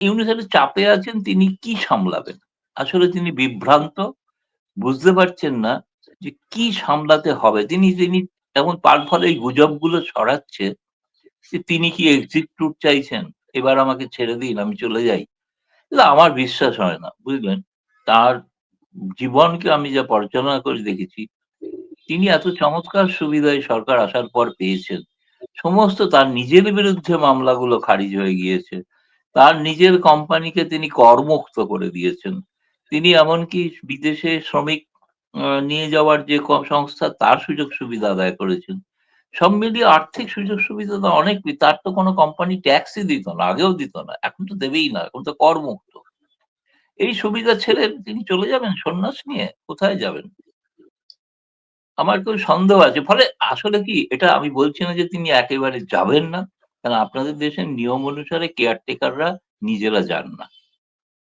ইউনূস একটা চাপে আছেন তিনি কি সামলাবেন? আসলে তিনি বিভ্রান্ত। বুঝতে পারছেন না যে কি সামলাতে হবে। তিনি তিনি এমন তার ফলে এই গুজবগুলো ছড়াচ্ছে যে তিনি কি ট্যুর চাইছেন? এবার আমাকে ছেড়ে দিন, আমি চলে যাই। আমার বিশ্বাস হয় না। বুঝলেন? তার জীবনকে আমি যা পর্যালোচনা করে দেখেছি, তিনি এত চমৎকার সুবিধায় সরকার আসার পর পেয়েছেন। সমস্ত তার নিজের বিরুদ্ধে মামলাগুলো খারিজ হয়ে গিয়েছে। তার নিজের কোম্পানিকে তিনি করমুক্ত করে দিয়েছেন। তিনি এমনকি বিদেশে শ্রমিক নিয়ে যাওয়ার যে সংস্থা, তার সুযোগ সুবিধা আদায় করেছেন। সব মিলিয়ে আর্থিক সুযোগ সুবিধা তো অনেক, তার তো কোনো কোম্পানি ট্যাক্সই দিত না। আগেও দিত না। এখন তো দেবেই না। এখন তো করমুক্ত। এই সুবিধা ছেড়ে তিনি চলে যাবেন সন্ন্যাস নিয়ে? কোথায় যাবেন? আমার একটু সন্দেহ আছে। ফলে আসলে কি, এটা আমি বলছি না যে তিনি একেবারে যাবেন না। কারণ আপনাদের দেশের নিয়ম অনুসারে কেয়ারটেকাররা নিজেরা যান না।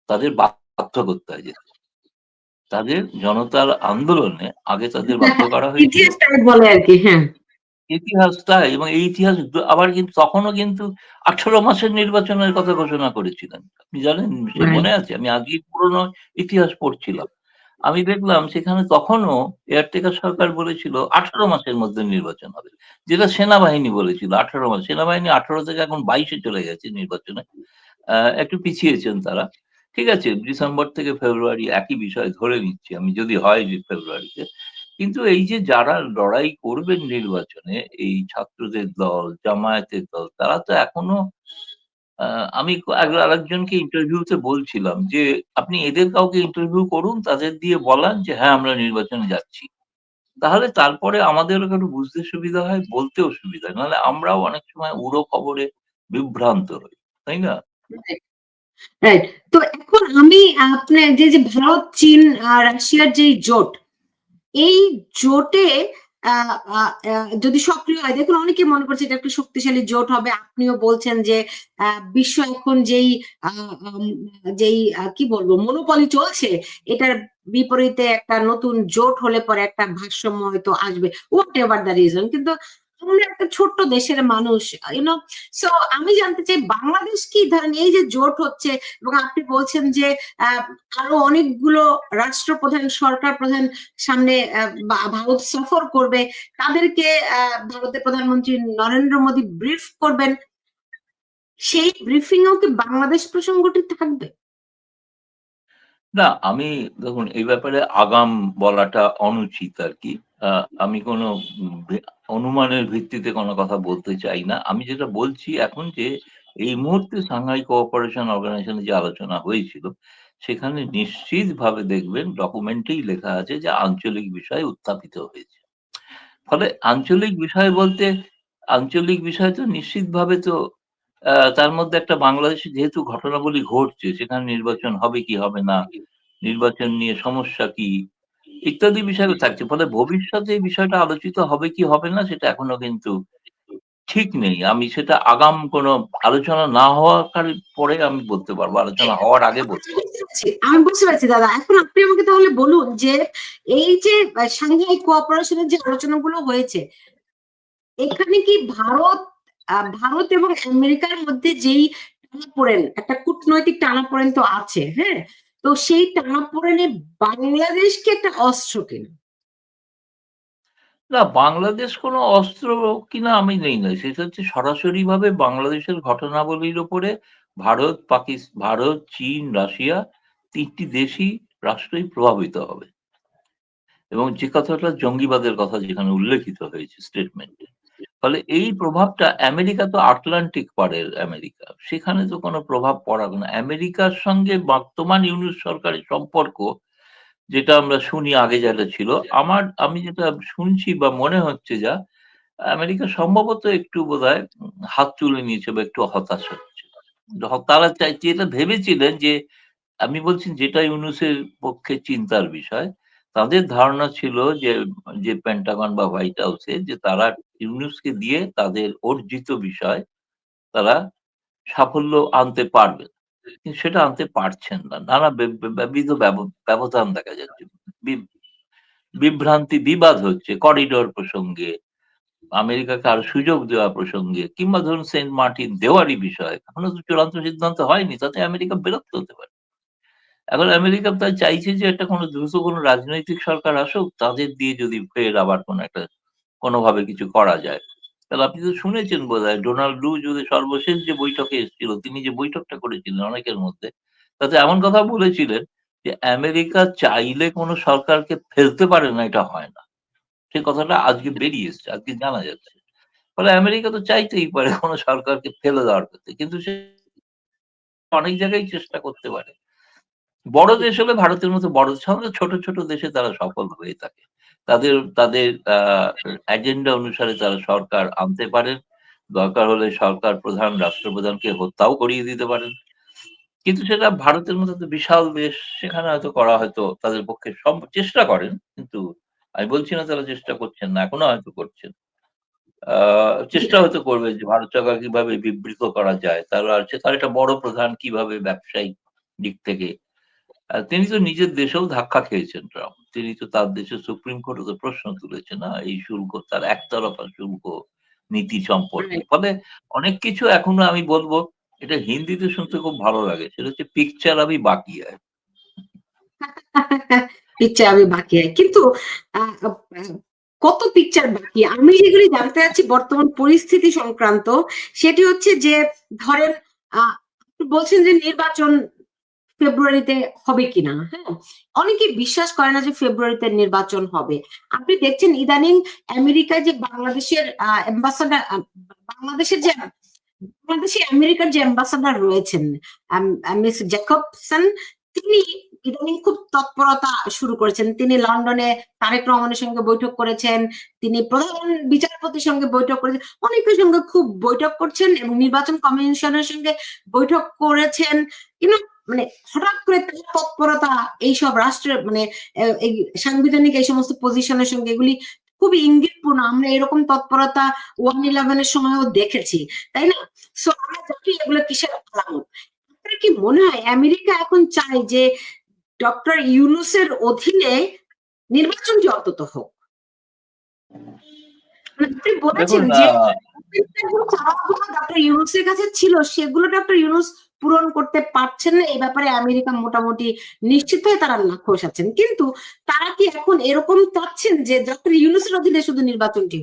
তাদের বাধ্য করতে হয় যেতে। তাদের জনতার আন্দোলনে আগে তাদের বাধ্য করা হয়েছে ইতিহাস তাই হ্যাঁ। ইতিহাস এবং এই ইতিহাস আবার কিন্তু তখনও কিন্তু ১৮ মাসের নির্বাচনের কথা ঘোষণা করেছিলেন। আপনি জানেন? মনে আছে? আমি আজকেই পুরনো ইতিহাস পড়ছিলাম। আমি দেখলাম সেখানে তখনও এয়ারটেকার সরকার বলেছিল ১৮ মাসের মধ্যে নির্বাচন হবে। যেটা সেনাবাহিনী বলেছিল ১৮ মাস। সেনাবাহিনী ১৮ থেকে এখন বাইশে চলে গেছে নির্বাচনে। একটু পিছিয়েছেন তারা। ঠিক আছে? ডিসেম্বর থেকে ফেব্রুয়ারি একই বিষয় ধরে নিচ্ছি আমি যদি হয় যে ফেব্রুয়ারিতে। কিন্তু এই যে যারা লড়াই করবেন নির্বাচনে এই ছাত্রদের দল, জামায়াতের দল তারা তো এখনও আমি আর আরেকজনকে ইন্টারভিউতে বলছিলাম যে, "আপনি এদের কাউকে ইন্টারভিউ করুন, তাদের দিয়ে বলান যে হ্যাঁ, আমরা নির্বাচনে যাচ্ছি।" তাহলে তারপরে আমাদেরও একটু বুঝতে সুবিধা হয়, বলতেও সুবিধা। নাহলে আমরাও অনেক সময় উড়ো খবরে বিভ্রান্ত হই। তাই না? তো এখন আমি আপনার যে, যে ভারত, চীন, রাশিয়ার যেই জোট, এই জোটে যদি সক্রিয় হয়, দেখুন অনেকে মনে করছে এটা একটা শক্তিশালী জোট হবে। আপনিও বলছেন যে বিশ্ব এখন যেই যেই কি বলব মনোপলি চলছে, এটার বিপরীতে একটা নতুন জোট হলে পরে একটা ভারসাম্য হয়তো আসবে। হোয়াট এভার দ্য রিজন কিন্তু আমরা একটা ছোট্ট দেশের মানুষ ইউ নো সো আমি জানতে চাই বাংলাদেশ কি ধরেন এই যে জোট হচ্ছে এবং আপনি বলছেন যে আরও অনেকগুলো রাষ্ট্রপ্রধান, সরকার প্রধান সামনে ভারত সফর করবে। তাদেরকে ভারতের প্রধানমন্ত্রী নরেন্দ্র মোদী ব্রিফ করবেন। সেই ব্রিফিং কি বাংলাদেশ প্রসঙ্গটি থাকবে? না, আমি দেখুন এই ব্যাপারে আগাম বলাটা অনুচিত আরকি। আ আমি কোনো অনুমানের ভিত্তিতে কোনো কথা বলতে চাই না। আমি যেটা বলছি এখন যে এই মুহূর্তে সাংহাই কোঅপারেশন অর্গানাইজেশন যে আলোচনা হয়েছিল, সেখানে নিশ্চিতভাবে দেখবেন ডকুমেন্টেই লেখা আছে যে আঞ্চলিক বিষয় উত্থাপিত হয়েছে। ফলে আঞ্চলিক বিষয় বলতে আঞ্চলিক বিষয় তো নিশ্চিতভাবে তো তার মধ্যে একটা বাংলাদেশে যেহেতু ঘটনাবলী ঘটছে, সেখানে নির্বাচন হবে কি হবে না, নির্বাচন নিয়ে সমস্যা কি, ইত্যাদি বিষয়ও থাকছে। ফলে ভবিষ্যতে এই বিষয়টা আলোচিত হবে কি হবে না সেটা এখনও কিন্তু ঠিক নেই। আমি সেটা আগাম কোনো আলোচনা না হওয়ার পরে আমি বলতে পারব। আলোচনা হওয়ার আগে বলতে। আমি বুঝতে পারছি দাদা। এখন আপনি আমাকে তাহলে বলুন যে এই যে আ সাংহাই কোঅপারেশন এর যে আলোচনাগুলো হয়েছে, এখানে কি ভারত ভারত এবং আমেরিকার মধ্যে যেই টানাপোড়েন, একটা কূটনৈতিক টানাপোড়েন তো আছে, হ্যাঁ? তো সেই টানাপোড়েনে বাংলাদেশ কি একটা অস্ত্র কিনা? না, বাংলাদেশ কোনো অস্ত্র কিনা আমি নেই না। সেটা হচ্ছে সরাসরি ভাবে বাংলাদেশের ঘটনাবলীর উপরে ভারত, পাকিস ভারত, চীন, রাশিয়া তিনটি দেশই রাষ্ট্রই প্রভাবিত হবে। এবং যে কথাটা জঙ্গিবাদের কথা যেখানে উল্লেখিত হয়েছে স্টেটমেন্টে। ফলে এই প্রভাবটা আমেরিকা তো আটলান্টিক পারের আমেরিকা। সেখানে তো কোনো প্রভাব পড়ার না। আমেরিকার সঙ্গে বর্তমান ইউনুস সরকারের সম্পর্ক যেটা আমরা শুনি আগে যেটা ছিল, আমার আমি যেটা শুনছি বা মনে হচ্ছে যা, আমেরিকা সম্ভবত একটু উম হাত তুলে নিয়েছে বা একটু হতাশ হচ্ছে। তারা চাই যেটা ভেবেছিলেন যে আমি বলছি যেটা ইউনুসের পক্ষে চিন্তার বিষয়। তাদের ধারণা ছিল যে, যে পেন্টাগন বা হোয়াইট হাউসে যে তারা ইউনুসকে দিয়ে তাদের অর্জিত বিষয় তারা সাফল্য আনতে পারবে। কিন্তু সেটা আনতে পারছেন না। নানা বিবিধ ব্যব ব্যবধান দেখা যাচ্ছে। বিভ্রান্তি, বিবাদ হচ্ছে করিডোর প্রসঙ্গে। আমেরিকাকে আর সুযোগ দেওয়া প্রসঙ্গে কিংবা ধরুন সেন্ট মার্টিন দেওয়ারই বিষয় এখনও তো চূড়ান্ত সিদ্ধান্ত হয়নি তাতে আমেরিকা বিরক্ত হতে পারে এখন আমেরিকা তাই চাইছে যে একটা কোনো দ্রুত কোনো রাজনৈতিক সরকার আসুক তাদের দিয়ে যদি ফের আবার কোনো একটা কোনোভাবে কিছু করা যায়। তাহলে আপনি তো শুনেছেন বোধ হয় ডোনাল্ড লু যদি সর্বশেষ যে বৈঠকে এসেছিল, তিনি যে বৈঠকটা করেছিলেন অনেকের মধ্যে, তাতে এমন কথা বলেছিলেন যে আমেরিকা চাইলে কোনো সরকারকে ফেলতে পারে না, এটা হয় না। সে কথাটা আজকে বেরিয়ে এসছে, আজকে জানা যাচ্ছে। ফলে আমেরিকা তো চাইতেই পারে কোনো সরকারকে ফেলে দেওয়ার ক্ষেত্রে, কিন্তু সে অনেক জায়গায় চেষ্টা করতে পারে। বড় দেশ হলে ভারতের মতো বড় দেশ ছোট ছোট দেশে তারা সফল হয়ে থাকে। তাদের তাদের এজেন্ডা অনুসারে তারা সরকার আনতে পারেন। দরকার হলে সরকার প্রধান, রাষ্ট্রপ্রধানকে হত্যাও করিয়ে দিতে পারেন। কিন্তু সেটা ভারতের মতো তো বিশাল দেশ, সেখানে হয়তো করা হয়তো তাদের পক্ষে সব চেষ্টা করেন, কিন্তু আমি বলছি না তারা চেষ্টা করছেন না, এখনও হয়তো করছেন। চেষ্টা হয়তো করবে যে ভারত সরকার কীভাবে বিবৃত করা যায়, তার আছে তার একটা বড় প্রধান কীভাবে ব্যবসায়িক দিক থেকে তিনি তো নিজের দেশেও ধাক্কা খেয়েছেন ট্রাম্প। তিনি তো তার দেশের সুপ্রিম কোর্টে তো প্রশ্ন তুলেছে না এই শুল্ক তার একতরফা শুল্ক নীতি সম্পর্কে। ফলে অনেক কিছু এখনও আমি বলব এটা হিন্দিতে শুনতে খুব ভালো লাগে সেটা হচ্ছে পিকচার আমি বাকি আয়। পিকচার আমি বাকি আছে। কিন্তু কত পিকচার বাকি? আমি যেগুলি জানতে চাচ্ছি বর্তমান পরিস্থিতি সংক্রান্ত সেটি হচ্ছে যে ধরেন বলছেন যে নির্বাচন ফেব্রুয়ারিতে হবে কিনা? হ্যাঁ অনেকে বিশ্বাস করে না যে ফেব্রুয়ারিতে নির্বাচন হবে। আপনি দেখছেন ইদানিং আমেরিকায় যে বাংলাদেশের অ্যাম্বাসাডার বাংলাদেশের যে, বাংলাদেশে আমেরিকার যে অ্যাম্বাসাডার রয়েছেন মিস জ্যাকবসন তিনি ইদানিং খুব তৎপরতা শুরু করেছেন। তিনি লন্ডনে তারেক রহমানের সঙ্গে বৈঠক করেছেন, তিনি প্রধান বিচারপতির সঙ্গে বৈঠক করেছেন, অনেকের সঙ্গে খুব বৈঠক করছেন এবং নির্বাচন কমিশনের সঙ্গে বৈঠক করেছেন। কিন্তু মানে হঠাৎ করে তৎপরতা এইসব রাষ্ট্রের মানে এই সাংবিধানিক এই সমস্ত পজিশনের সঙ্গে এগুলি খুবই ইঙ্গিতপূর্ণ। আমরা এরকম তৎপরতা ওয়ান ইলেভেনের সময়ও দেখেছি তাই না? সো আমরা জানি এগুলো কিসের আলামত আপনার কি মনে হয় আমেরিকা এখন চায় যে ডক্টর ইউনুসের অধীনে নির্বাচনটি অন্তত হোক? মানে আপনি বলেছেন যে ডক্টর ইউনুসের কাছে ছিল সেগুলো ডক্টর ইউনুস পূরণ করতে পারছেন না এই ব্যাপারে আমেরিকা মোটামুটি নিশ্চিত হয়ে তারা নাখোশ আছেন। কিন্তু তারা কি এখন এরকম চাচ্ছেন যে ডক্টর ইউনুসের অধীনে শুধু নির্বাচনটি?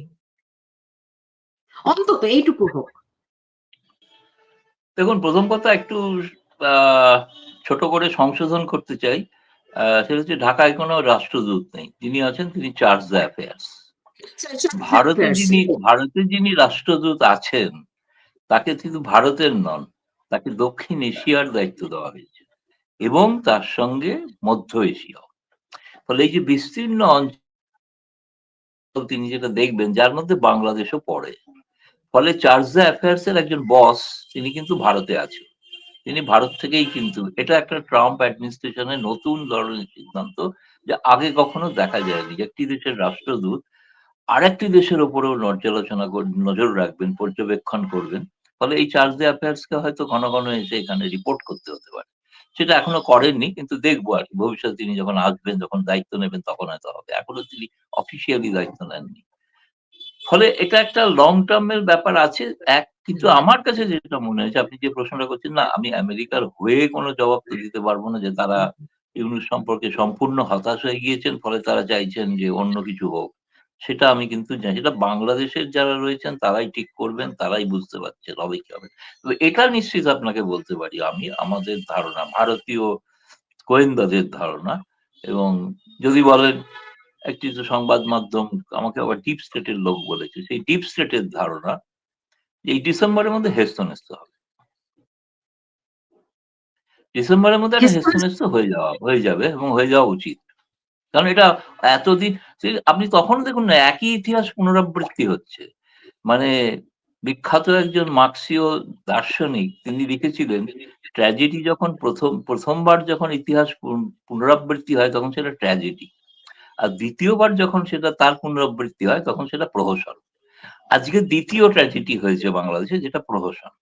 অন্তত এইটুকু হোক। দেখুন প্রথম কথা একটু আহ, ছোট করে সংশোধন করতে চাই। আহ, সেটা হচ্ছে ঢাকায় কোনো রাষ্ট্রদূত নেই। যিনি আছেন তিনি চার্জ দ্য অ্যাফেয়ার্স ভারতে যিনি ভারতে যিনি রাষ্ট্রদূত আছেন তাকে কিন্তু ভারতের নন। তাকে দক্ষিণ এশিয়ার দায়িত্ব দেওয়া হয়েছে এবং তার সঙ্গে মধ্য এশিয়া ফলে এই যে বিস্তীর্ণ অঞ্চল তিনি যেটা দেখবেন, যার মধ্যে বাংলাদেশও পড়ে। ফলে চার্জ দ্য অ্যাফেয়ার্স এর একজন বস তিনি কিন্তু ভারতে আছেন। তিনি ভারত থেকেই কিন্তু, এটা একটা ট্রাম্প অ্যাডমিনিস্ট্রেশনের নতুন ধরনের সিদ্ধান্ত যে আগে কখনো দেখা যায়নি যে একটি দেশের রাষ্ট্রদূত আরেকটি দেশের ওপরেও পর্যালোচনা নজর রাখবেন, পর্যবেক্ষণ করবেন। ফলে এই চার্জ দ্য অ্যাফেয়ার্স কে হয়তো ঘন ঘন এসে এখানে রিপোর্ট করতে হতে পারে। সেটা এখনও করেননি কিন্তু দেখব আর কি। ভবিষ্যতে তিনি যখন আসবেন যখন দায়িত্ব নেবেন তখন হয়তো হবে। এখনও তিনি অফিসিয়ালি দায়িত্ব নেননি। ফলে এটা একটা লং টার্মের ব্যাপার আছে। এক কিন্তু আমার কাছে যেটা মনে হয়েছে আপনি যে প্রশ্নটা করছেন না আমি আমেরিকার হয়ে কোনো জবাব তো দিতে পারব না যে তারা ইউনুস সম্পর্কে সম্পূর্ণ হতাশ হয়ে গিয়েছেন ফলে তারা চাইছেন যে অন্য কিছু হোক। সেটা আমি কিন্তু জানি। সেটা বাংলাদেশের যারা রয়েছেন তারাই ঠিক করবেন তারাই বুঝতে পারছেন হবে কি হবে। তবে এটা নিশ্চিত আপনাকে বলতে পারি আমি আমাদের ধারণা ভারতীয় গোয়েন্দাদের ধারণা এবং যদি বলেন একটি তো সংবাদ মাধ্যম আমাকে আবার ডিপ স্টেটের লোক বলেছে সেই ডিপ স্টেটের ধারণা এই ডিসেম্বরের মধ্যে হেস্তনেস্ত হবে। ডিসেম্বরের মধ্যে একটা? হেস্তনেস্ত হয়ে যাওয়া হয়ে যাবে এবং হয়ে যাওয়া উচিত। কারণ এটা এতদিন আপনি তখন দেখুন না, একই ইতিহাস পুনরাবৃত্তি হচ্ছে। মানে বিখ্যাত একজন মার্ক্সীয় দার্শনিক, তিনি লিখেছিলেন ট্র্যাজেডি যখন প্রথম, প্রথমবার যখন ইতিহাস পুনরাবৃত্তি হয়, তখন সেটা ট্র্যাজেডি আর দ্বিতীয়বার যখন সেটা তার পুনরাবৃত্তি হয়, তখন সেটা প্রহসন। আজকে দ্বিতীয় ট্র্যাজেডি হয়েছে বাংলাদেশে, যেটা প্রহসন।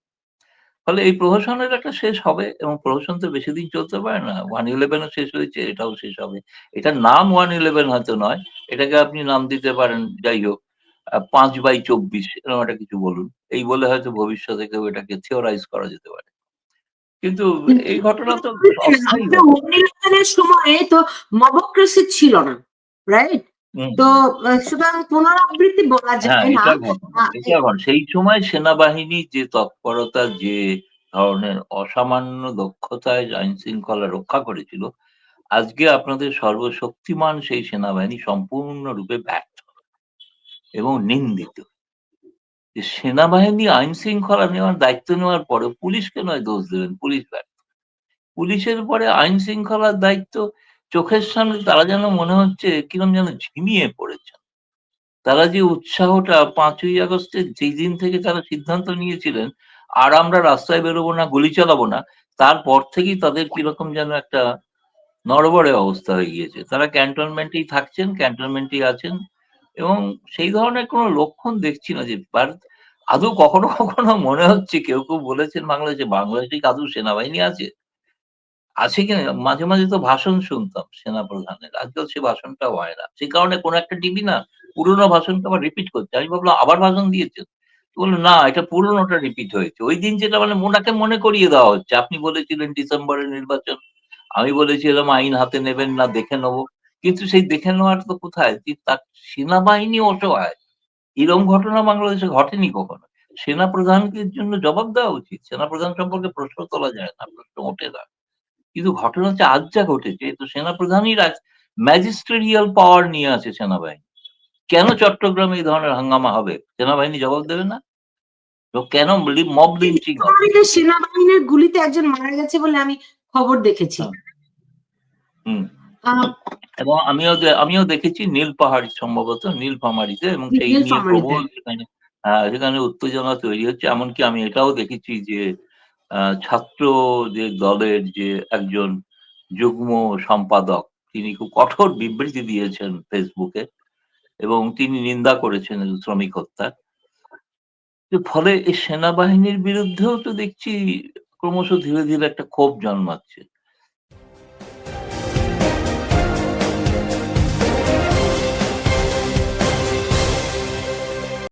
ফলে এই প্রহসনের একটা শেষ হবে এবং প্রহসন তো বেশি দিন চলতে পারে না ওয়ান ইলেভেনও শেষ হয়েছে এটাও শেষ হবে। এটার নাম ওয়ান ইলেভেন হয়তো নয় এটাকে আপনি নাম দিতে পারেন যাই হোক পাঁচ বাই চব্বিশ এরকম একটা কিছু বলুন। এই বলে হয়তো ভবিষ্যতে কেউ এটাকে থিওরাইজ করা যেতে পারে। কিন্তু এই ঘটনা তো সময়ে তো মবক্রেসি ছিল না রাইট। তো সুতরাং পুনরাবৃত্তি বলা হ্যাঁ যায় না আহ, এটা ঘটনা সেই সময় সেনাবাহিনী যে তৎপরতা যে ধরনের অসামান্য দক্ষতায় আইন শৃঙ্খলা রক্ষা করেছিল আজকে আপনাদের সর্বশক্তিমান সেই সেনাবাহিনী সম্পূর্ণরূপে ব্যর্থ এবং নিন্দিত। যে সেনাবাহিনী আইন শৃঙ্খলা নেওয়ার দায়িত্ব নেওয়ার পরে পুলিশকে নয় দোষ দেবেন পুলিশ ব্যর্থ। পুলিশের পরে আইন শৃঙ্খলার দায়িত্ব চোখের সামনে তারা যেন মনে হচ্ছে কিরম যেন ঝিমিয়ে পড়েছে। তারা যে উৎসাহটা পাঁচই আগস্টের যেই দিন থেকে তারা সিদ্ধান্ত নিয়েছিলেন, আর আমরা রাস্তায় বেরোবো না, গুলি চালাবো না, তারপর থেকেই তাদের কীরকম যেন একটা নড়বড়ে অবস্থা হয়ে গিয়েছে। তারা ক্যান্টনমেন্টেই থাকছেন, ক্যান্টনমেন্টেই আছেন এবং সেই ধরনের কোনো লক্ষণ দেখছি না যে আদৌ কখনো কখনো মনে হচ্ছে কেউ কেউ বলেছেন বাংলাদেশে বাংলাদেশে আদৌ সেনাবাহিনী আছে? আছে কিনা? মাঝে মাঝে তো ভাষণ শুনতাম সেনা প্রধানের আজকাল সে ভাষণটাও হয় না। সেই কারণে কোনো একটা টিভি না পুরোনো ভাষণকে আবার রিপিট করছে। আমি ভাবলাম, আবার ভাষণ দিয়েছেন? বলল, না, এটা পুরোনোটা রিপিট হয়েছে। ওই দিন যেটা মানে মোনাকে মনে করিয়ে দেওয়া হচ্ছে। আপনি বলেছিলেন ডিসেম্বরের নির্বাচন। আমি বলেছিলাম, আইন হাতে নেবেন না, দেখে নেব। কিন্তু সেই দেখে নেওয়ার তো কোথায়? তার সেনাবাহিনী অসহায়। এরকম ঘটনা বাংলাদেশে ঘটেনি কখনো। সেনা প্রধানকে জন্য জবাব দেওয়া উচিত। সেনা প্রধান সম্পর্কে প্রশ্ন তোলা যায় না। প্রশ্ন ওঠে না। কিন্তু ঘটনা হচ্ছে আজ যা ঘটেছে তো সেনা রাজ ম্যাজিস্ট্রেরিয়াল পাওয়ার নিয়ে আছে সেনাবাহিনী। কেন চট্টগ্রামে এই ধরনের হাঙ্গামা হবে? সেনাবাহিনী জবাব দেবে না? তো কেন মব লিঞ্চিং সেনাবাহিনীর গুলিতে একজন মারা গেছে বলে আমি খবর দেখেছি। হ্যাঁ। হুম। এবং আমিও আমিও দেখেছি নীল পাহাড়ি সম্ভবত নীল পামারিতে এবং সেই নিয়ে। প্রবল সেখানে সেখানে উত্তেজনা তৈরি হচ্ছে। এমনকি আমি এটাও দেখেছি যে ছাত্র যে দলের যে একজন যুগ্ম সম্পাদক, তিনি খুব কঠোর বিবৃতি দিয়েছেন ফেসবুকে এবং তিনি নিন্দা করেছেন শ্রমিক হত্যা। ফলে এই সেনাবাহিনীর বিরুদ্ধেও তো দেখছি ক্রমশ ধীরে ধীরে একটা ক্ষোভ জন্মাচ্ছে।